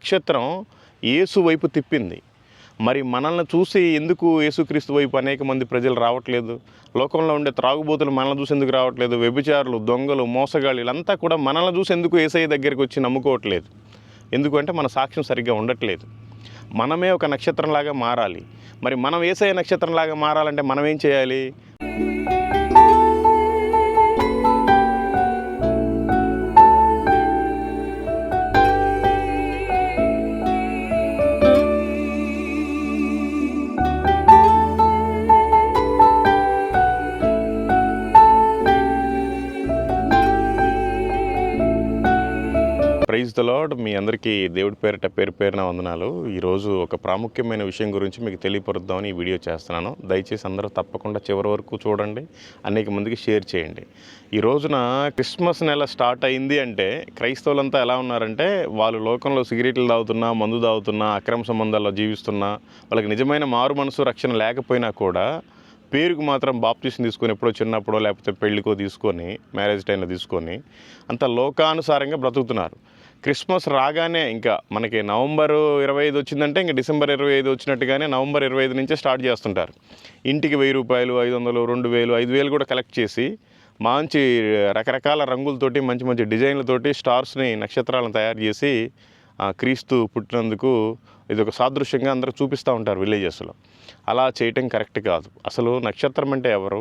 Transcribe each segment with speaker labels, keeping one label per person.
Speaker 1: నక్షత్రం యేసు వైపు తిప్పింది. మరి మనల్ని చూసి ఎందుకు యేసుక్రీస్తు వైపు అనేక మంది ప్రజలు రావట్లేదు? లోకంలో ఉండే త్రాగుబోతులు మనల్ని చూసి ఎందుకు రావట్లేదు? వ్యభిచారులు దొంగలు మోసగాళ్ళు వీళ్ళంతా కూడా మనల్ని చూసి ఎందుకు ఏసఐ దగ్గరికి వచ్చి నమ్ముకోవట్లేదు? ఎందుకంటే మన సాక్ష్యం సరిగ్గా ఉండట్లేదు. మనమే ఒక నక్షత్రంలాగా మారాలి. మరి మనం ఏసఐ నక్షత్రంలాగా మారాలంటే మనం ఏం చేయాలి? లార్డ్ మీ అందరికీ దేవుడి పేరిట పేరు పేరున వందనాలు. ఈరోజు ఒక ప్రాముఖ్యమైన విషయం గురించి మీకు తెలియపరుద్దామని ఈ వీడియో చేస్తున్నాను. దయచేసి అందరూ తప్పకుండా చివరి వరకు చూడండి. అనేక మందికి షేర్ చేయండి. ఈ రోజున క్రిస్మస్ నెల స్టార్ట్ అయింది అంటే క్రైస్తవులంతా ఎలా ఉన్నారంటే వాళ్ళు లోకంలో సిగరెట్లు తాగుతున్నా మందు తాగుతున్నా అక్రమ సంబంధాల్లో జీవిస్తున్నా వాళ్ళకి నిజమైన మారు మనసు రక్షణ లేకపోయినా కూడా పేరుకు మాత్రం బాప్తీసం తీసుకొని ఎప్పుడో చిన్నప్పుడో లేకపోతే పెళ్ళికో తీసుకొని మ్యారేజ్ టైంలో తీసుకొని అంత లోకానుసారంగా బ్రతుకుతున్నారు. క్రిస్మస్ రాగానే ఇంకా మనకి నవంబర్ ఇరవై ఐదు వచ్చిందంటే ఇంకా డిసెంబర్ ఇరవై ఐదు వచ్చినట్టుగానే నవంబర్ ఇరవై ఐదు నుంచే స్టార్ట్ చేస్తుంటారు. ఇంటికి వెయ్యి రూపాయలు ఐదు వందలు రెండు వేలు ఐదు వేలు కూడా కలెక్ట్ చేసి మంచి రకరకాల రంగులతోటి మంచి మంచి డిజైన్లతోటి స్టార్స్ని నక్షత్రాలను తయారు చేసి ఆ, క్రీస్తు పుట్టినందుకు ఇది ఒక సాదృశ్యంగా అందరూ చూపిస్తూ ఉంటారు విలేజెస్లో. అలా చేయటం కరెక్ట్ కాదు. అసలు నక్షత్రం అంటే ఎవరు?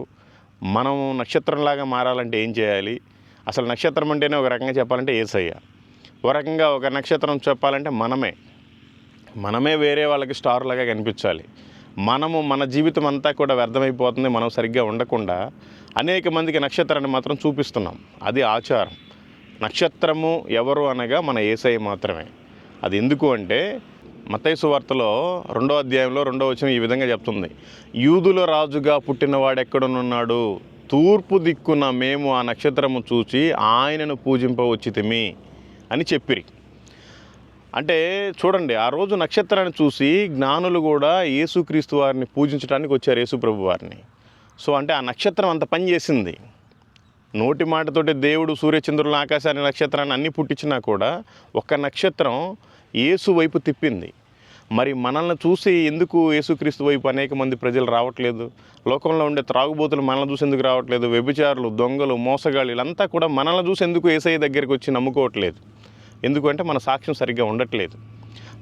Speaker 1: మనం నక్షత్రంలాగా మారాలంటే ఏం చేయాలి? అసలు నక్షత్రం అంటేనే ఒక రకంగా చెప్పాలంటే ఏసయ్య. ఒక రకంగా ఒక నక్షత్రం చెప్పాలంటే మనమే. మనమే వేరే వాళ్ళకి స్టార్లాగా కనిపించాలి. మనము మన జీవితం అంతా కూడా వ్యర్థమైపోతుంది మనం సరిగ్గా ఉండకుండా అనేక మందికి నక్షత్రాన్ని మాత్రం చూపిస్తున్నాం. అది ఆచారం. నక్షత్రము ఎవరు అనగా మన ఏసఐ మాత్రమే. అది ఎందుకు అంటే మతైసు వార్తలో రెండో అధ్యాయంలో రెండో వచనం ఈ విధంగా చెప్తుంది. యూదుల రాజుగా పుట్టినవాడు ఎక్కడనున్నాడు? తూర్పు దిక్కున మేము ఆ నక్షత్రము చూచి ఆయనను పూజింపవచ్చితిమి. అని చెప్పిరి. అంటే చూడండి ఆ రోజు నక్షత్రాన్ని చూసి జ్ఞానులు కూడా యేసుక్రీస్తు వారిని పూజించడానికి వచ్చారు యేసుప్రభు వారిని. సో అంటే ఆ నక్షత్రం అంత పని చేసింది. నోటి మాటతోటి దేవుడు సూర్యచంద్రుల ఆకాశాన్ని నక్షత్రాన్ని అన్ని పుట్టించినా కూడా ఒక్క నక్షత్రం యేసు వైపు తిప్పింది. మరి మనల్ని చూసి ఎందుకు యేసుక్రీస్తు వైపు అనేక మంది ప్రజలు రావట్లేదు? లోకంలో ఉండే త్రాగుబోతులు మనల్ని చూసి ఎందుకు రావట్లేదు? వ్యభిచారులు దొంగలు మోసగాళ్ళు వీళ్ళంతా కూడా మనల్ని చూసి ఎందుకు ఏసఐ దగ్గరికి వచ్చి నమ్ముకోవట్లేదు? ఎందుకంటే మన సాక్ష్యం సరిగ్గా ఉండట్లేదు.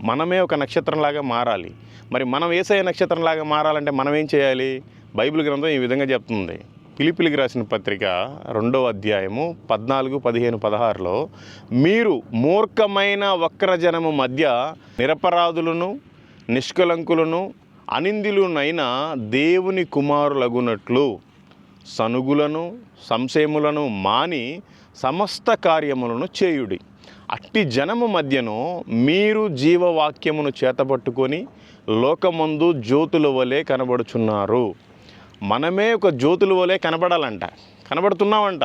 Speaker 1: మనమే ఒక నక్షత్రంలాగా మారాలి. మరి మనం ఏసఐ నక్షత్రంలాగా మారాలంటే మనం ఏం చేయాలి? బైబిల్ గ్రంథం ఈ విధంగా చెప్తుంది. పిలిపిలికి రాసిన పత్రిక రెండవ అధ్యాయము పద్నాలుగు పదిహేను పదహారులో మీరు మూర్ఖమైన వక్రజనము మధ్య నిరపరాధులను నిష్కలంకులను అనిందిలునైన దేవుని కుమారులగునట్లు సనుగులను సంశయములను మాని సమస్త కార్యములను చేయుడి. అట్టి జనము మధ్యను మీరు జీవవాక్యమును చేతపట్టుకొని లోకమందు జ్యోతుల వలె కనబడుచున్నారు. మనమే ఒక జ్యోతుల వలె కనబడాలంట. కనబడుతున్నామంట.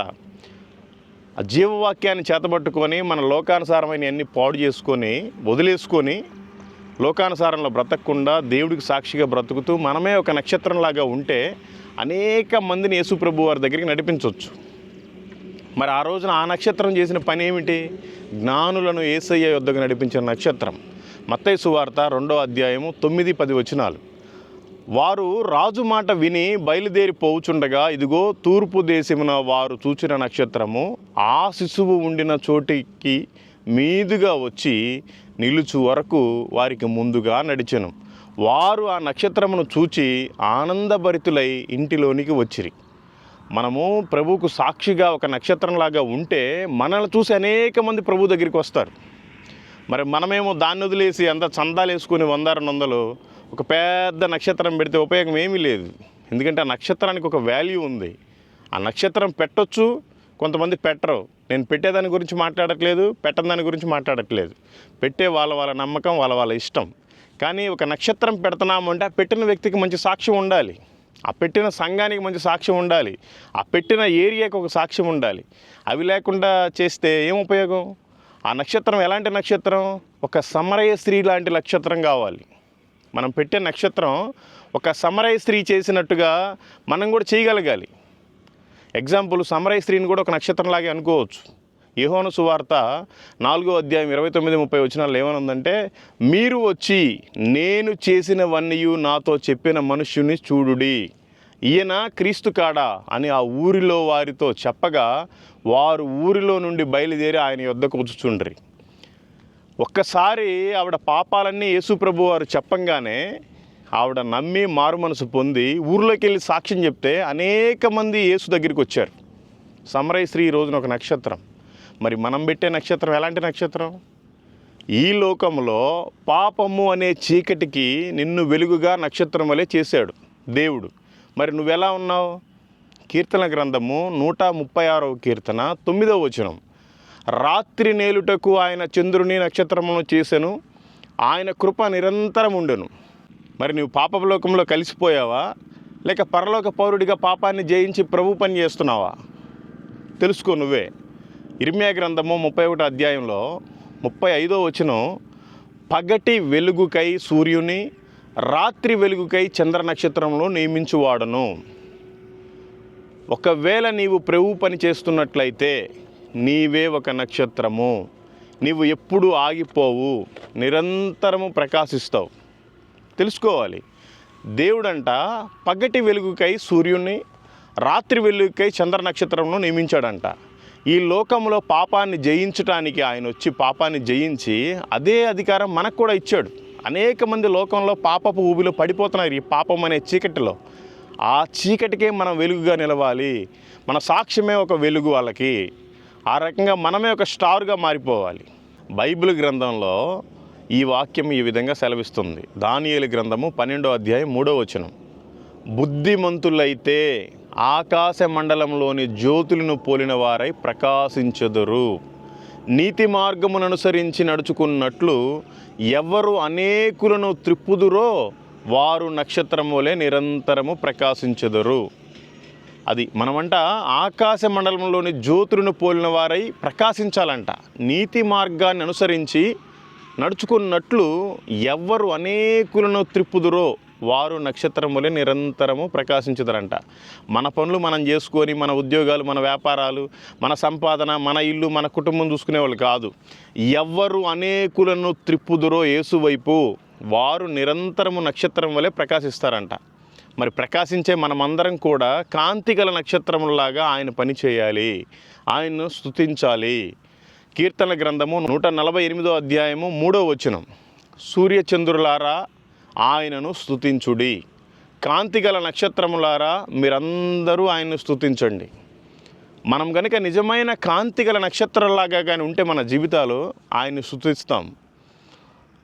Speaker 1: ఆ జీవవాక్యాన్ని చేతబట్టుకొని మన లోకానుసారమైన అన్ని పాడు చేసుకొని వదిలేసుకొని లోకానుసారంలో బ్రతకకుండా దేవుడికి సాక్షిగా బ్రతుకుతూ మనమే ఒక నక్షత్రంలాగా ఉంటే అనేక మందిని యేసుప్రభు వారి దగ్గరికి నడిపించవచ్చు మరి ఆ రోజున ఆ నక్షత్రం చేసిన పని ఏమిటి? జ్ఞానులను ఏసయ్య యొద్దకు నడిపించిన నక్షత్రం. మత్తైసు సువార్త రెండో అధ్యాయము తొమ్మిది పది వచనాలు. వారు రాజు మాట విని బయలుదేరి పోవుచుండగా ఇదిగో తూర్పు దేశమున వారు చూచిన నక్షత్రము ఆ శిశువు ఉండిన చోటికి మీదుగా వచ్చి నిలుచు వరకు వారికి ముందుగా నడిచెను. వారు ఆ నక్షత్రమును చూచి ఆనందభరితులై ఇంటిలోనికి వచ్చిరి. మనము ప్రభువుకు సాక్షిగా ఒక నక్షత్రంలాగా ఉంటే మనల్ని చూసి అనేక మంది ప్రభు దగ్గరికి వస్తారు. మరి మనమేమో దాన్ని వదిలేసి అంత చందాలు వేసుకుని వంద రెండు వందలు ఒక పెద్ద నక్షత్రం పెడితే ఉపయోగం ఏమీ లేదు. ఎందుకంటే ఆ నక్షత్రానికి ఒక వాల్యూ ఉంది. ఆ నక్షత్రం పెట్టొచ్చు కొంతమంది పెట్టరు. నేను పెట్టేదాని గురించి మాట్లాడట్లేదు పెట్టని దాని గురించి మాట్లాడట్లేదు. పెట్టే వాళ్ళ వాళ్ళ నమ్మకం వాళ్ళ వాళ్ళ ఇష్టం. కానీ ఒక నక్షత్రం పెడుతున్నాము అంటే ఆ పెట్టిన వ్యక్తికి మంచి సాక్ష్యం ఉండాలి. ఆ పెట్టిన సంఘానికి మంచి సాక్ష్యం ఉండాలి. ఆ పెట్టిన ఏరియాకి ఒక సాక్ష్యం ఉండాలి. అవి లేకుండా చేస్తే ఏం ఉపయోగం? ఆ నక్షత్రం ఎలాంటి నక్షత్రం? ఒక సమరయ స్త్రీ లాంటి నక్షత్రం కావాలి. మనం పెట్టే నక్షత్రం ఒక సమరయ స్త్రీ చేసినట్టుగా మనం కూడా చేయగలగాలి. ఎగ్జాంపుల్ సమరయ స్త్రీని కూడా ఒక నక్షత్రంలాగే అనుకోవచ్చు. యహోను సువార్త నాలుగో అధ్యాయం ఇరవై తొమ్మిది ముప్పై వచ్చినాలు ఏమనుందంటే మీరు వచ్చి నేను చేసినవన్నీ నాతో చెప్పిన మనుష్యుని చూడుడి. ఈయన క్రీస్తు కాడా? అని ఆ ఊరిలో వారితో చెప్పగా వారు ఊరిలో నుండి బయలుదేరి ఆయన యొద్దకు వచ్చుచుండ్రి. ఒక్కసారి ఆవిడ పాపాలన్నీ యేసుప్రభు వారు చెప్పంగానే ఆవిడ నమ్మి మారు మనసు పొంది ఊర్లోకి వెళ్ళి సాక్ష్యం చెప్తే అనేక మంది యేసు దగ్గరికి వచ్చారు. సమరయ శ్రీ రోజున ఒక నక్షత్రం. మరి మనం పెట్టే నక్షత్రం ఎలాంటి నక్షత్రం? ఈ లోకంలో పాపము అనే చీకటికి నిన్ను వెలుగుగా నక్షత్రం వలె చేశాడు దేవుడు. మరి నువ్వెలా ఉన్నావు? కీర్తన గ్రంథము నూట ముప్పై ఆరవ కీర్తన తొమ్మిదవ వచనం. రాత్రి నేలుటకు ఆయన చంద్రుని నక్షత్రమును చేసెను. ఆయన కృప నిరంతరం ఉండెను. మరి నువ్వు పాపలోకంలో కలిసిపోయావా? లేక పరలోక పౌరుడిగా పాపాన్ని జయించి ప్రభు పని చేస్తున్నావా? తెలుసుకో నువ్వే. ఇర్మియా గ్రంథము ముప్పై ఒకటి అధ్యాయంలో ముప్పై ఐదో వచనం పగటి వెలుగుకై సూర్యుని రాత్రి వెలుగుకై చంద్ర నక్షత్రంలో నియమించువాడను. ఒకవేళ నీవు ప్రభు పని చేస్తున్నట్లయితే నీవే ఒక నక్షత్రము. నీవు ఎప్పుడు ఆగిపోవు నిరంతరము ప్రకాశిస్తావు. తెలుసుకోవాలి. దేవుడంట పగటి వెలుగుకై సూర్యుని రాత్రి వెలుగుకై చంద్ర నక్షత్రంలో నియమించాడంట. ఈ లోకంలో పాపాన్ని జయించటానికి ఆయన వచ్చి పాపాన్ని జయించి అదే అధికారం మనకు కూడా ఇచ్చాడు. అనేక మంది లోకంలో పాపపు ఊబిలో పడిపోతున్నారు ఈ పాపం అనే చీకటిలో. ఆ చీకటికే మనం వెలుగుగా నిలవాలి. మన సాక్ష్యమే ఒక వెలుగు వాళ్ళకి. ఆ రకంగా మనమే ఒక స్టార్గా మారిపోవాలి. బైబిల్ గ్రంథంలో ఈ వాక్యం ఈ విధంగా సెలవిస్తుంది. దానియేలు గ్రంథము పన్నెండో అధ్యాయం మూడో వచనం. బుద్ధిమంతులైతే ఆకాశ మండలంలోని జ్యోతులను పోలిన వారై ప్రకాశించదురు. నీతి మార్గమును అనుసరించి నడుచుకున్నట్లు ఎవరు అనేకులను త్రిప్పుదురో వారు నక్షత్రములే వలె నిరంతరము ప్రకాశించెదరు. అది మనమంట ఆకాశ మండలంలోని జ్యోతులను పోలిన వారై ప్రకాశించాలంట. నీతి మార్గాన్ని అనుసరించి నడుచుకున్నట్లు ఎవ్వరు అనేకులను త్రిప్పుదురో వారు నక్షత్రం వలె నిరంతరము ప్రకాశించుదరంట. మన పనులు మనం చేసుకొని మన ఉద్యోగాలు మన వ్యాపారాలు మన సంపాదన మన ఇల్లు మన కుటుంబం చూసుకునేవాళ్ళు కాదు. ఎవ్వరు అనేకులను త్రిప్పుదురో ఏసువైపు వారు నిరంతరము నక్షత్రం వలె ప్రకాశిస్తారంట. మరి ప్రకాశించే మనమందరం కూడా కాంతిగల నక్షత్రములాగా ఆయన పని చేయాలి. ఆయన్ను స్తుతించాలి. కీర్తన గ్రంథము నూట నలభై ఎనిమిదో అధ్యాయము మూడో వచనం. సూర్యచంద్రులారా ఆయనను స్తుతించుడి. కాంతిగల నక్షత్రములారా మీరందరూ ఆయన్ను స్థుతించండి మనం కనుక నిజమైన కాంతిగల నక్షత్రంలాగా కానీ ఉంటే మన జీవితాలు ఆయన్ని స్తుతిస్తాం.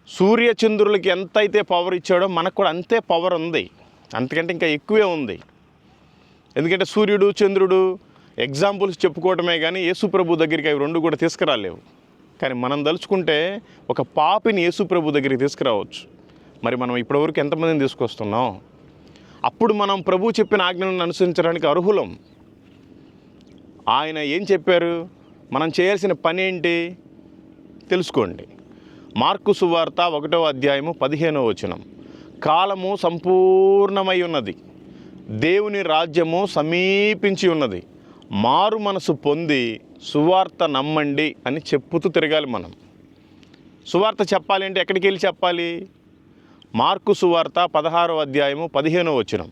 Speaker 1: సూర్యచంద్రులకి ఎంతైతే పవర్ ఇచ్చాడో మనకు కూడా అంతే పవర్ ఉంది. అంతకంటే ఇంకా ఎక్కువే ఉంది. ఎందుకంటే సూర్యుడు చంద్రుడు ఎగ్జాంపుల్స్ చెప్పుకోవటమే కానీ యేసుప్రభు దగ్గరికి అవి రెండు కూడా తీసుకురాలేవు. కానీ మనం దలుచుకుంటే ఒక పాపిని యేసుప్రభు దగ్గరికి తీసుకురావచ్చు. మరి మనం ఇప్పటివరకు ఎంతమందిని తీసుకొస్తున్నాం? అప్పుడు మనం ప్రభు చెప్పిన ఆజ్ఞలను అనుసరించడానికి అర్హులం. ఆయన ఏం చెప్పారు? మనం చేయాల్సిన పని ఏంటి? తెలుసుకోండి. మార్కు సువార్త ఒకటో అధ్యాయము పదిహేనో వచనం. కాలము సంపూర్ణమై ఉన్నది. దేవుని రాజ్యము సమీపించి ఉన్నది. మారు మనసు పొంది సువార్త నమ్మండి అని చెప్పుతూ తిరగాలి మనం. సువార్త చెప్పాలి అంటే ఎక్కడికి వెళ్ళి చెప్పాలి? మార్కు సువార్త పదహారో అధ్యాయము పదిహేనో వచనం.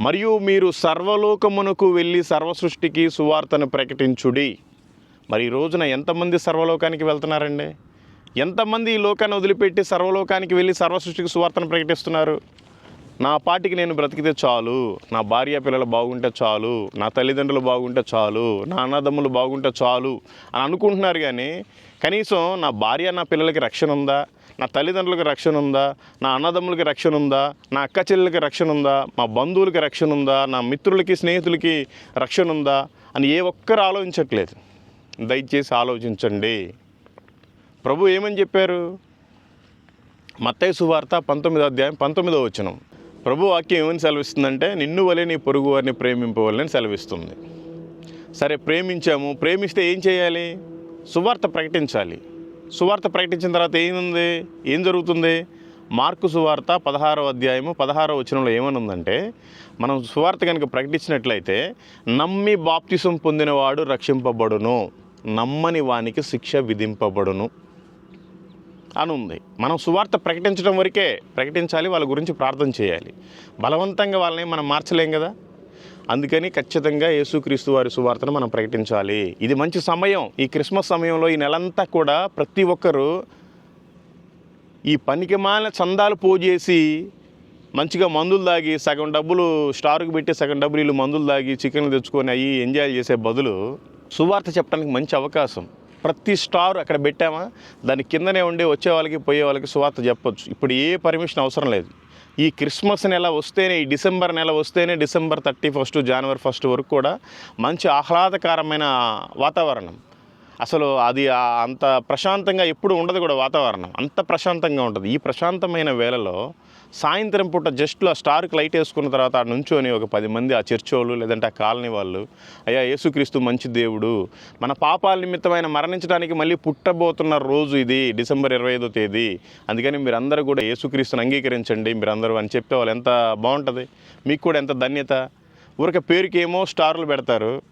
Speaker 1: మరియు మీరు సర్వలోకమునకు వెళ్ళి సర్వసృష్టికి సువార్తను ప్రకటించుడి. మరి ఈ రోజున ఎంతమంది సర్వలోకానికి వెళ్తున్నారండి? ఎంతమంది ఈ లోకాన్ని వదిలిపెట్టి సర్వలోకానికి వెళ్ళి సర్వసృష్టికి సువార్తను ప్రకటిస్తున్నారు? నా పాటికి నేను బ్రతికితే చాలు. నా భార్య పిల్లలు బాగుంటే చాలు. నా తల్లిదండ్రులు బాగుంటే చాలు. నా అన్నదమ్ములు బాగుంటే చాలు అని అనుకుంటున్నారు కానీ కనీసం నా భార్య నా పిల్లలకి రక్షణ ఉందా? నా తల్లిదండ్రులకి రక్షణ ఉందా? నా అన్నదమ్ములకి రక్షణ ఉందా? నా అక్క చెల్లెలకి రక్షణ ఉందా? మా బంధువులకి రక్షణ ఉందా? నా మిత్రులకి స్నేహితులకి రక్షణ ఉందా? అని ఏ ఒక్కరు ఆలోచించట్లేదు. దయచేసి ఆలోచించండి. ప్రభు ఏమని చెప్పారు? మత్తయి సువార్త పంతొమ్మిదో అధ్యాయం పంతొమ్మిదో వచనం. ప్రభు వాక్యం ఏమని సెలవిస్తుందంటే నిన్ను వలె నీ పొరుగు వారిని ప్రేమింపవలని సెలవిస్తుంది. సరే ప్రేమించాము. ప్రేమిస్తే ఏం చేయాలి? సువార్త ప్రకటించాలి. సువార్త ప్రకటించిన తర్వాత ఏముంది? ఏం జరుగుతుంది? మార్కు సువార్త పదహారో అధ్యాయము పదహారో వచనంలో ఏమనుందంటే మనం సువార్త కనుక ప్రకటించినట్లయితే నమ్మి బాప్తిసం పొందినవాడు రక్షింపబడును నమ్మని వానికి శిక్ష విధింపబడును అని ఉంది మనం సువార్త ప్రకటించడం వరకే ప్రకటించాలి వాళ్ళ గురించి ప్రార్థన చేయాలి. బలవంతంగా వాళ్ళని మనం మార్చలేం కదా? అందుకని ఖచ్చితంగా యేసుక్రీస్తు వారి సువార్తను మనం ప్రకటించాలి. ఇది మంచి సమయం. ఈ క్రిస్మస్ సమయంలో ఈ నెలంతా కూడా ప్రతి ఒక్కరూ ఈ పనికిమాలిన చందాలు పోజేసి మంచిగా మందులు తాగి సగం డబ్బులు స్టార్కి పెట్టి సగం డబ్బులు వీళ్ళు మందులు తాగి చికెన్లు తెచ్చుకొని అవి ఎంజాయ్ చేసే బదులు సువార్త చెప్పడానికి మంచి అవకాశం. ప్రతి స్టార్ అక్కడ పెట్టామా? దాని కిందనే ఉండి వచ్చే వాళ్ళకి పోయే వాళ్ళకి సువార్త చెప్పొచ్చు. ఇప్పుడు ఏ పర్మిషన్ అవసరం లేదు. ఈ క్రిస్మస్ నెల వస్తేనే ఈ డిసెంబర్ నెల వస్తేనే డిసెంబర్ థర్టీ ఫస్ట్ జనవరి ఫస్ట్ వరకు కూడా మంచి ఆహ్లాదకరమైన వాతావరణం. అసలు అది అంత ప్రశాంతంగా ఎప్పుడు ఉండదు కూడా వాతావరణం. అంత ప్రశాంతంగా ఉంటుంది. ఈ ప్రశాంతమైన వేళలో సాయంత్రం పూట జస్ట్ ఆ స్టార్కి లైట్ వేసుకున్న తర్వాత ఆ నుంచొని ఒక పది మంది ఆ చర్చ్ వాళ్ళు లేదంటే ఆ కాలనీ వాళ్ళు అయ్యా యేసుక్రీస్తు మంచి దేవుడు. మన పాపాల నిమిత్తమైన మరణించడానికి మళ్ళీ పుట్టబోతున్న రోజు ఇది డిసెంబర్ ఇరవై ఐదో తేదీ. అందుకని మీరందరూ కూడా యేసుక్రీస్తుని అంగీకరించండి. మీరందరూ అని చెప్పే వాళ్ళు ఎంత బాగుంటుంది? మీకు కూడా ఎంత ధన్యత? ఊరికే పేరుకి ఏమో స్టార్లు పెడతారు.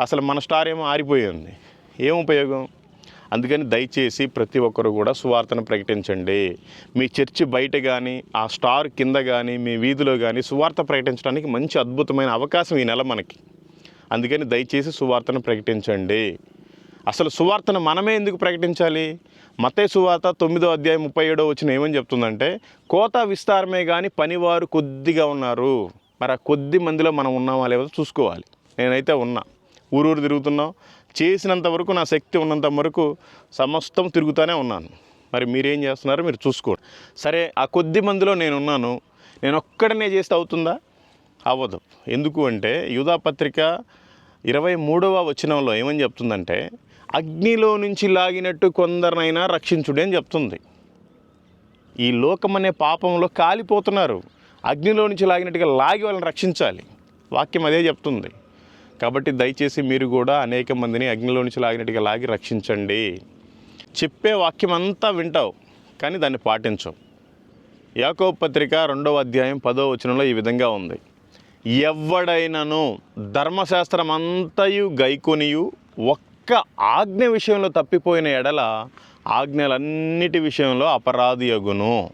Speaker 1: అసలు మన స్టార్ ఏమో ఆరిపోయింది. ఏం ఉపయోగం? అందుకని దయచేసి ప్రతి ఒక్కరు కూడా సువార్తను ప్రకటించండి. మీ చర్చి బయట కానీ ఆ స్టార్ కింద కానీ మీ వీధిలో కానీ సువార్త ప్రకటించడానికి మంచి అద్భుతమైన అవకాశం ఈ నెల మనకి. అందుకని దయచేసి సువార్తను ప్రకటించండి. అసలు సువార్తను మనమే ఎందుకు ప్రకటించాలి? మతే సువార్త తొమ్మిదో అధ్యాయం ముప్పై ఏడో వచ్చిన ఏమని చెప్తుందంటే కోత విస్తారమే కానీ పనివారు కొద్దిగా ఉన్నారు. మరి ఆ కొద్ది మందిలో మనం ఉన్నామా లేదో చూసుకోవాలి. నేనైతే ఉన్నా. ఊరూరు తిరుగుతున్నాం. చేసినంత వరకు నా శక్తి ఉన్నంత వరకు సమస్తం తిరుగుతూనే ఉన్నాను. మరి మీరేం చేస్తున్నారో? మీరు చూసుకోండి. సరే ఆ కొద్ది మందిలో నేను ఉన్నాను నేను ఒక్కడనే చేస్తే అవుతుందా? అవ్వదు. ఎందుకు అంటే యూధాపత్రిక ఇరవై మూడవ వచనంలో ఏమని చెప్తుందంటే అగ్నిలో నుంచి లాగినట్టు కొందరినైనా రక్షించుడి అని చెప్తుంది. ఈ లోకమనే పాపంలో కాలిపోతున్నారు. అగ్నిలో నుంచి లాగినట్టుగా లాగి వాళ్ళని రక్షించాలి. వాక్యం అదే చెప్తుంది. కాబట్టి దయచేసి మీరు కూడా అనేక మందిని అగ్నిలో నుంచి లాగినట్టుగా లాగి రక్షించండి. చెప్పే వాక్యం అంతా వింటావు కానీ దాన్ని పాటించవు. యాకో పత్రిక రెండవ అధ్యాయం పదో వచనంలో ఈ విధంగా ఉంది. ఎవడైనను ధర్మశాస్త్రం అంతయు గైకొనియు ఒక్క ఆజ్ఞ విషయంలో తప్పిపోయిన ఎడల ఆజ్ఞలన్నిటి విషయంలో అపరాధి అగును.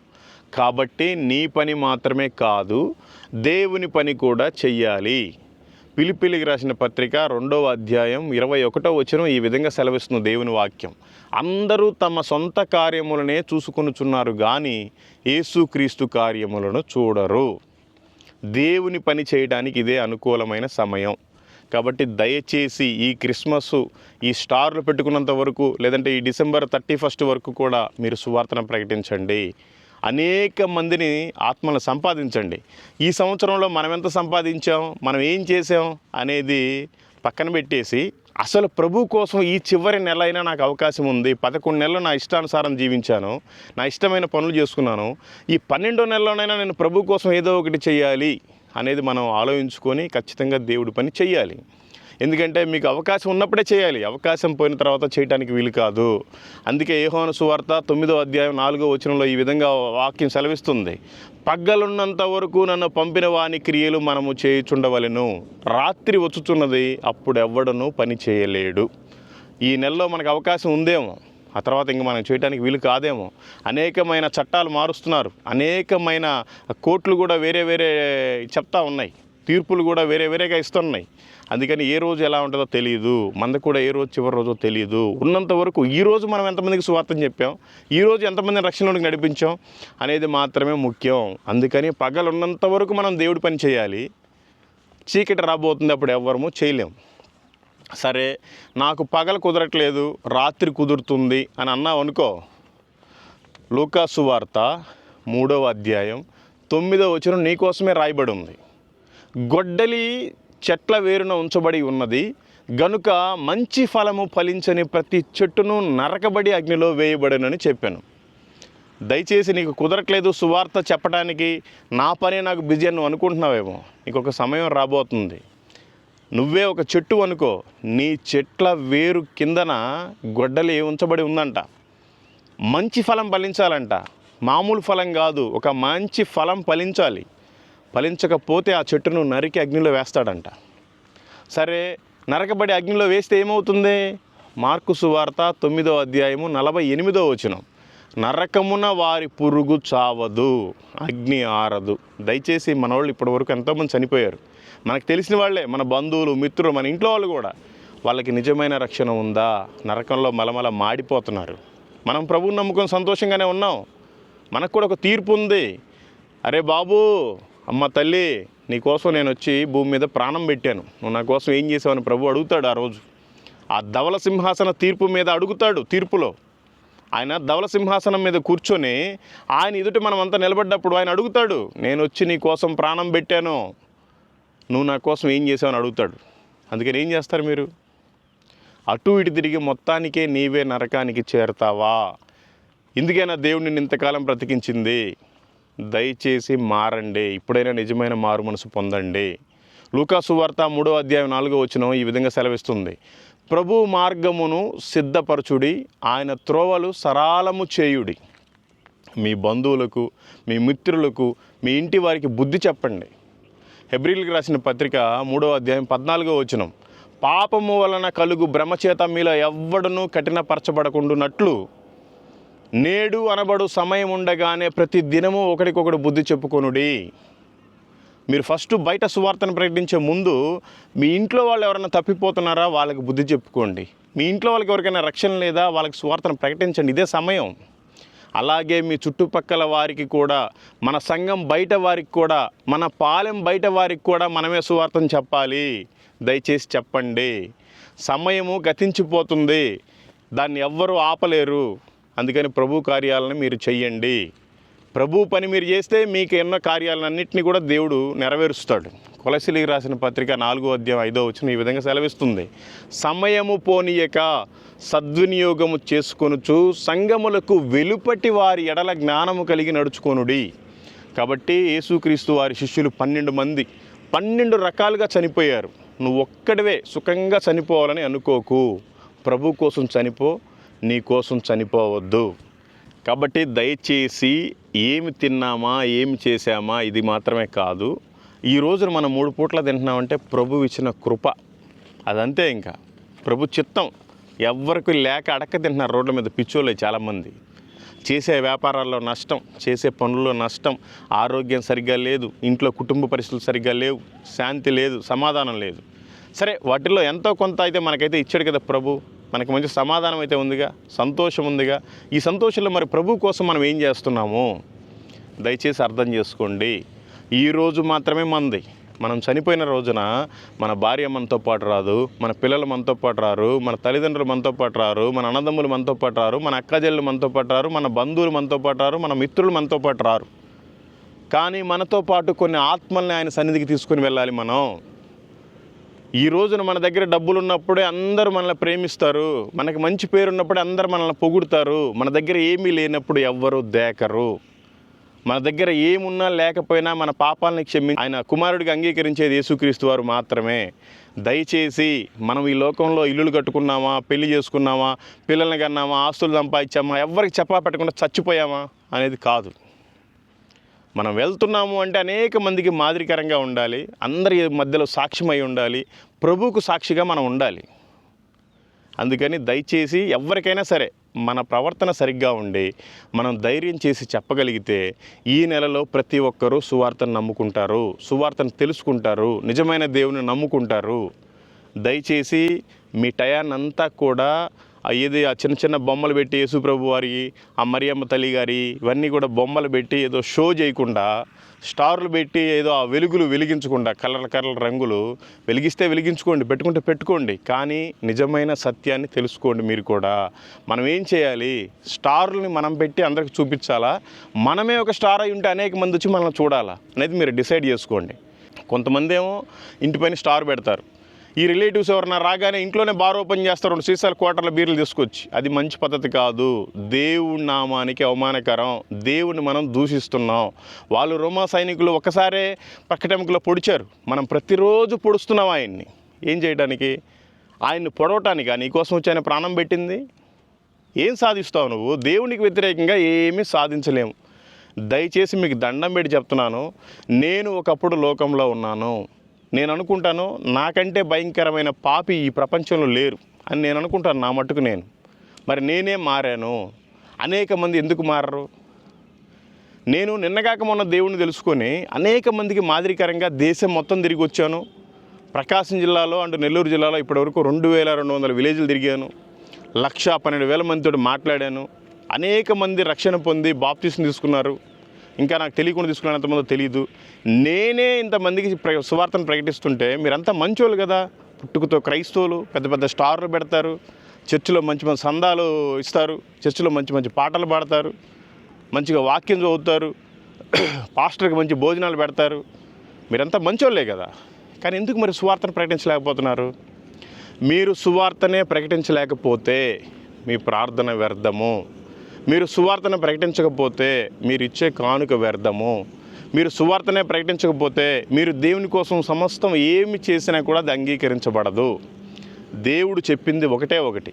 Speaker 1: కాబట్టి నీ పని మాత్రమే కాదు దేవుని పని కూడా చెయ్యాలి. పిలిపిలికి రాసిన పత్రిక రెండవ అధ్యాయం ఇరవై ఒకటో వచనం ఈ విధంగా సెలవిస్తుంది దేవుని వాక్యం. అందరూ తమ సొంత కార్యములనే చూసుకొనుచున్నారు కానీ యేసుక్రీస్తు కార్యములను చూడరు. దేవుని పని చేయడానికి ఇదే అనుకూలమైన సమయం. కాబట్టి దయచేసి ఈ క్రిస్మస్ ఈ స్టార్లు పెట్టుకున్నంత వరకు లేదంటే ఈ డిసెంబర్ థర్టీ ఫస్ట్ వరకు కూడా మీరు సువార్తను ప్రకటించండి. అనేక మందిని ఆత్మలను సంపాదించండి. ఈ సంవత్సరంలో మనం ఎంత సంపాదించాం? మనం ఏం చేసాం అనేది పక్కన పెట్టేసి అసలు ప్రభు కోసం ఈ చివరి నెల అయినా నాకు అవకాశం ఉంది. పదకొండు నెలలు నా ఇష్టానుసారం జీవించాను. నా ఇష్టమైన పనులు చేసుకున్నాను. ఈ పన్నెండో నెలలోనైనా నేను ప్రభు కోసం ఏదో ఒకటి చేయాలి అనేది మనం ఆలోచించుకొని ఖచ్చితంగా దేవుడి పని చేయాలి. ఎందుకంటే మీకు అవకాశం ఉన్నప్పుడే చేయాలి. అవకాశం పోయిన తర్వాత చేయడానికి వీలు కాదు. అందుకే ఏహోన సువార్త తొమ్మిదో అధ్యాయం నాలుగో వచనంలో ఈ విధంగా వాక్యం సెలవిస్తుంది. పగ్గలున్నంత వరకు నన్ను పంపిన వాని క్రియలు మనము చేయుచుండవలను. రాత్రి వచ్చుచున్నది అప్పుడు ఎవ్వడను పని చేయలేడు. ఈ నెలలో మనకు అవకాశం ఉందేమో. ఆ తర్వాత ఇంక మనం చేయడానికి వీలు కాదేమో. అనేకమైన చట్టాలు మారుస్తున్నారు. అనేకమైన కోర్టులు కూడా వేరే వేరే చెప్తా ఉన్నాయి. తీర్పులు కూడా వేరే వేరేగా ఇస్తున్నాయి. అందుకని ఏ రోజు ఎలా ఉంటుందో తెలియదు మంద కూడా ఏ రోజు చివరి రోజో తెలియదు ఉన్నంత వరకు ఈ రోజు మనం ఎంతమందికి సువార్తం చెప్పాం ఈ రోజు ఎంతమందిని రక్షణలోకి నడిపించాం అనేది మాత్రమే ముఖ్యం. అందుకని పగలున్నంత వరకు మనం దేవుడి పని చేయాలి. చీకటి రాబోతుంది అప్పుడు ఎవ్వరము చేయలేం. సరే నాకు పగలు కుదరట్లేదు రాత్రి కుదురుతుంది అని అన్నావు అనుకో. లూకాసు వార్త మూడవ అధ్యాయం తొమ్మిదవ వచనం నీకోసమే రాయబడి ఉంది. గొడ్డలి చెట్ల వేరున ఉంచబడి ఉన్నది. గనుక మంచి ఫలము ఫలించని ప్రతి చెట్టును నరకబడి అగ్నిలో వేయబడనని చెప్పాను. దయచేసి నీకు కుదరట్లేదు సువార్త చెప్పడానికి. నా పనే నాకు బిజీ అని నువ్వు అనుకుంటున్నావేమో. నీకు ఒక సమయం రాబోతుంది. నువ్వే ఒక చెట్టు అనుకో. నీ చెట్ల వేరు కిందన గొడ్డలి ఉంచబడి ఉందంట. మంచి ఫలం ఫలించాలంట. మామూలు ఫలం కాదు. ఒక మంచి ఫలం ఫలించాలి. ఫలించకపోతే ఆ చెట్టును నరికి అగ్నిలో వేస్తాడంట. సరే నరకబడి అగ్నిలో వేస్తే ఏమవుతుంది? మార్కు సువార్త తొమ్మిదో అధ్యాయము నలభై ఎనిమిదో వచనం. నరకమున వారి పురుగు చావదు అగ్ని ఆరదు. దయచేసి మన వాళ్ళు ఇప్పటివరకు ఎంతోమంది చనిపోయారు. మనకు తెలిసిన వాళ్ళే మన బంధువులు మిత్రులు మన ఇంట్లో వాళ్ళు కూడా. వాళ్ళకి నిజమైన రక్షణ ఉందా? నరకంలో మలమల మాడిపోతున్నారు. మనం ప్రభువుని నమ్ముకొని సంతోషంగానే ఉన్నాం. మనకు కూడా ఒక తీర్పు ఉంది. అరే బాబు అమ్మ తల్లి నీకోసం నేను వచ్చి భూమి మీద ప్రాణం పెట్టాను. నువ్వు నా కోసం ఏం చేసావని ప్రభు అడుగుతాడు ఆ రోజు. ఆ ధవల సింహాసన తీర్పు మీద అడుగుతాడు తీర్పులో. ఆయన ధవల సింహాసనం మీద కూర్చొని ఆయన ఎదుట మనం అంతా నిలబడ్డప్పుడు ఆయన అడుగుతాడు నేను వచ్చి నీ కోసం ప్రాణం పెట్టాను. నువ్వు నా కోసం ఏం చేసావని అడుగుతాడు. అందుకని ఏం చేస్తారు మీరు? అటు ఇటు తిరిగి మొత్తానికే నీవే నరకానికి చేరతావా? ఎందుకైనా దేవుడిని ఇంతకాలం బ్రతికించింది. దయచేసి మారండి. ఇప్పుడైనా నిజమైన మారు మనసు పొందండి. లూకాసు వార్త మూడో అధ్యాయం నాలుగో వచ్చిన ఈ విధంగా సెలవిస్తుంది. ప్రభు మార్గమును సిద్ధపరచుడి ఆయన త్రోవలు సరాలము చేయుడి. మీ బంధువులకు మీ మిత్రులకు మీ ఇంటి వారికి బుద్ధి చెప్పండి. హెబ్రిల్కి రాసిన పత్రిక మూడో అధ్యాయం పద్నాలుగో వచనం. పాపము వలన కలుగు భ్రమచేత మీలో ఎవ్వడనూ కఠినపరచబడకుండునట్లు నేడు అనబడు సమయం ఉండగానే ప్రతి దినము ఒకరికొకడు బుద్ధి చెప్పుకొనుడి. మీరు ఫస్ట్ బయట సువార్తను ప్రకటించే ముందు మీ ఇంట్లో వాళ్ళు ఎవరైనా తప్పిపోతున్నారా వాళ్ళకి బుద్ధి చెప్పుకోండి. మీ ఇంట్లో వాళ్ళకి ఎవరికైనా రక్షణ లేదా వాళ్ళకి సువార్తను ప్రకటించండి. ఇదే సమయం. అలాగే మీ చుట్టుపక్కల వారికి కూడా మన సంఘం బయట వారికి కూడా మన పాలెం బయట వారికి కూడా మనమే సువార్తను చెప్పాలి. దయచేసి చెప్పండి. సమయము గతించిపోతుంది. దాన్ని ఎవ్వరూ ఆపలేరు. అందుకని ప్రభు కార్యాలను మీరు చెయ్యండి. ప్రభు పని మీరు చేస్తే మీకు ఎన్నో కార్యాలన్నింటినీ కూడా దేవుడు నెరవేరుస్తాడు. కొలసిలికి రాసిన పత్రిక నాలుగో అధ్యాయం ఐదో వచ్చిన ఈ విధంగా సెలవిస్తుంది. సమయము పోనీయక సద్వినియోగము చేసుకొనుచు సంగములకు వెలుపటి వారి ఎడల జ్ఞానము కలిగి నడుచుకొనుడి. కాబట్టి యేసుక్రీస్తు వారి శిష్యులు పన్నెండు మంది పన్నెండు రకాలుగా చనిపోయారు. నువ్వు ఒక్కడివే సుఖంగా చనిపోవాలని అనుకోకు. ప్రభు కోసం చనిపో నీ కోసం చనిపోవద్దు. కాబట్టి దయచేసి ఏమి తిన్నామా ఏమి చేశామా ఇది మాత్రమే కాదు. ఈ రోజున మనం మూడు పూట్ల తింటున్నామంటే ప్రభు ఇచ్చిన కృప. అదంతే ఇంకా. ప్రభు చిత్తం. ఎవ్వరికి లేక అడక్క తింటున్నారు రోడ్ల మీద పిచ్చోళ్ళు చాలామంది. చేసే వ్యాపారాల్లో నష్టం చేసే పనుల్లో నష్టం ఆరోగ్యం సరిగ్గా లేదు ఇంట్లో కుటుంబ పరిస్థితులు సరిగ్గా లేవు శాంతి లేదు సమాధానం లేదు. సరే వాటిల్లో ఎంతో కొంత అయితే మనకైతే ఇచ్చాడు కదా ప్రభు. మనకి మంచి సమాధానం అయితే ఉందిగా సంతోషం ఉందిగా. ఈ సంతోషంలో మరి ప్రభు కోసం మనం ఏం చేస్తున్నాము? దయచేసి అర్థం చేసుకోండి. ఈ రోజు మాత్రమే మంది. మనం చనిపోయిన రోజున మన భార్య మనతో పాటు రాదు మన పిల్లలు మనతో పాటు రారు మన తల్లిదండ్రులు మనతో పాటు రారు మన అన్నదమ్ములు మనతో పాటు రారు మన అక్కజల్లు మనతో పాటు రారు మన బంధువులు మనతో పాటు రారు మన మిత్రులు మనతో పాటు రారు. కానీ మనతో పాటు కొన్ని ఆత్మల్ని ఆయన సన్నిధికి తీసుకుని వెళ్ళాలి మనం. ఈ రోజున మన దగ్గర డబ్బులు ఉన్నప్పుడే అందరూ మనల్ని ప్రేమిస్తారు. మనకి మంచి పేరు ఉన్నప్పుడే అందరూ మనల్ని పొగుడుతారు. మన దగ్గర ఏమీ లేనప్పుడు ఎవ్వరూ దేకరు. మన దగ్గర ఏమున్నా లేకపోయినా మన పాపాలని క్షమి ఆయన కుమారుడికి అంగీకరించేది యేసుక్రీస్తు వారు మాత్రమే. దయచేసి మనం ఈ లోకంలో ఇల్లులు కట్టుకున్నామా పెళ్ళి చేసుకున్నామా పిల్లల్ని కన్నామా ఆస్తులు సంపాదించామా ఎవరికి చెప్పా పెట్టకుండా చచ్చిపోయామా అనేది కాదు. మనం వెళ్తున్నాము అంటే అనేక మందికి మాదిరికరంగా ఉండాలి. అందరి మధ్యలో సాక్ష్యమై ఉండాలి. ప్రభువుకు సాక్షిగా మనం ఉండాలి. అందుకని దయచేసి ఎవరికైనా సరే మన ప్రవర్తన సరిగ్గా ఉండి మనం ధైర్యం చేసి చెప్పగలిగితే ఈ నెలలో ప్రతి ఒక్కరూ సువార్తను నమ్ముకుంటారు. సువార్తను తెలుసుకుంటారు. నిజమైన దేవుని నమ్ముకుంటారు. దయచేసి మీ టయాన్నంతా కూడా ఏది ఆ చిన్న చిన్న బొమ్మలు పెట్టి యేసుప్రభు వారి ఆ మరియమ్మ తల్లి గారి ఇవన్నీ కూడా బొమ్మలు పెట్టి ఏదో షో చేయకుండా స్టార్లు పెట్టి ఏదో ఆ వెలుగులు వెలిగించకుండా కలర్ కలర్ రంగులు వెలిగిస్తే వెలిగించుకోండి పెట్టుకుంటే పెట్టుకోండి. కానీ నిజమైన సత్యాన్ని తెలుసుకోండి మీరు కూడా. మనం ఏం చేయాలి? స్టార్లని మనం పెట్టి అందరికి చూపించాలా? మనమే ఒక స్టార్ అయి ఉంటే అనేక మంది వచ్చి మనల్ని చూడాలా? అనేది మీరు డిసైడ్ చేసుకోండి. కొంతమంది ఏమో ఇంటిపైన స్టార్ పెడతారు. ఈ రిలేటివ్స్ ఎవరన్నా రాగానే ఇంట్లోనే బార్ ఓపెన్ చేస్తారు రెండు సీసాలు క్వార్టర్ల బీర్లు తీసుకొచ్చి అది మంచి పద్ధతి కాదు. దేవుడి నామానికి అవమానకరం. దేవుడిని మనం దూషిస్తున్నాం. వాళ్ళు రోమా సైనికులు ఒక్కసారే పక్కటెముకలో పొడిచారు. మనం ప్రతిరోజు పొడుస్తున్నాం ఆయన్ని. ఏం చేయడానికి ఆయన్ని పొడవటానికి? నీకోసం వచ్చి ఆయన ప్రాణం పెట్టింది? ఏం సాధిస్తావు నువ్వు? దేవునికి వ్యతిరేకంగా ఏమీ సాధించలేము. దయచేసి మీకు దండం పెట్టి చెప్తున్నాను. నేను ఒకప్పుడు లోకంలో ఉన్నాను. నేను అనుకుంటాను నాకంటే భయంకరమైన పాపి ఈ ప్రపంచంలో లేరు అని నేను అనుకుంటాను నా మట్టుకు నేను. మరి నేనే మారాను? అనేక మంది ఎందుకు మారరు? నేను నిన్నగాక మొన్న దేవుణ్ణి తెలుసుకొని అనేక మందికి మాదిరికరంగా దేశం మొత్తం తిరిగి వచ్చాను. ప్రకాశం జిల్లాలో అండ్ నెల్లూరు జిల్లాలో ఇప్పటివరకు రెండు వేల రెండు వందల విలేజ్లు తిరిగాను. లక్ష పన్నెండు వేల మందితో మాట్లాడాను. అనేక మంది రక్షణ పొంది బాప్తీసం తీసుకున్నారు. ఇంకా నాకు తెలియకుండా తీసుకున్నాను ఎంతమందో తెలియదు నేనే ఇంతమందికి ప్ర సువార్తను ప్రకటిస్తుంటే మీరంతా మంచోళ్ళు కదా. పుట్టుకతో క్రైస్తవులు పెద్ద పెద్ద స్టార్లు పెడతారు. చర్చిలో మంచి మంచి సందాలు ఇస్తారు. చర్చిలో మంచి మంచి పాటలు పాడతారు. మంచిగా వాక్యం చదువుతారు. పాస్టర్కి మంచి భోజనాలు పెడతారు. మీరంతా మంచోళ్ళే కదా. కానీ ఎందుకు మరి సువార్తను ప్రకటించలేకపోతున్నారు? మీరు సువార్తనే ప్రకటించలేకపోతే మీ ప్రార్థన వ్యర్థము. మీరు సువార్తను ప్రకటించకపోతే మీరు ఇచ్చే కానుక వ్యర్థము. మీరు సువార్తనే ప్రకటించకపోతే మీరు దేవుని కోసం సమస్తం ఏమి చేసినా కూడా అది అంగీకరించబడదు. దేవుడు చెప్పింది ఒకటే ఒకటి.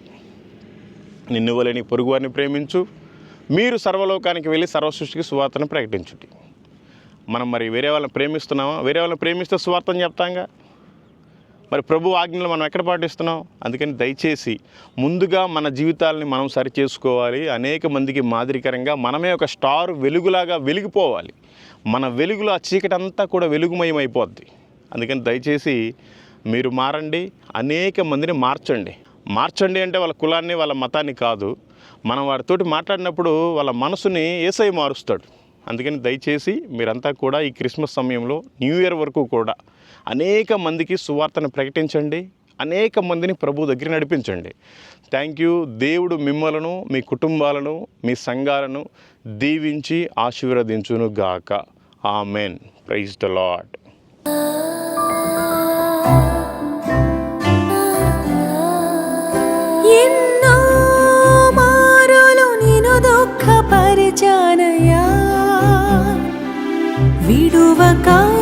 Speaker 1: నిన్ను వలని పొరుగువారిని ప్రేమించు. మీరు సర్వలోకానికి వెళ్ళి సర్వసృష్టికి సువార్తను ప్రకటించుటి. మనం మరి వేరే వాళ్ళని ప్రేమిస్తున్నామా? వేరే వాళ్ళని ప్రేమిస్తే సువార్తను చెప్తాంగా? మరి ప్రభు ఆజ్ఞలు మనం ఎక్కడ పాటిస్తున్నాం? అందుకని దయచేసి ముందుగా మన జీవితాలని మనం సరి చేసుకోవాలి అనేక మందికి మాదిరికరంగా మనమే ఒక స్టార్ వెలుగులాగా వెలిగిపోవాలి. మన వెలుగులో ఆ చీకటి అంతా కూడా వెలుగుమయం అయిపోద్ది అందుకని దయచేసి మీరు మారండి. అనేక మందిని మార్చండి. మార్చండి అంటే వాళ్ళ కులాన్ని వాళ్ళ మతాన్ని కాదు. మనం వారితోటి మాట్లాడినప్పుడు వాళ్ళ మనసుని ఏసై మారుస్తాడు. అందుకని దయచేసి మీరంతా కూడా ఈ క్రిస్మస్ సమయంలో న్యూ ఇయర్ వరకు కూడా అనేక మందికి సువార్తను ప్రకటించండి. అనేక మందిని ప్రభు దగ్గర నడిపించండి. థ్యాంక్ యూ దేవుడు మిమ్మలను మీ కుటుంబాలను మీ సంఘాలను దీవించి ఆశీర్వదించును గాక. Amen praise the lord
Speaker 2: విడువకా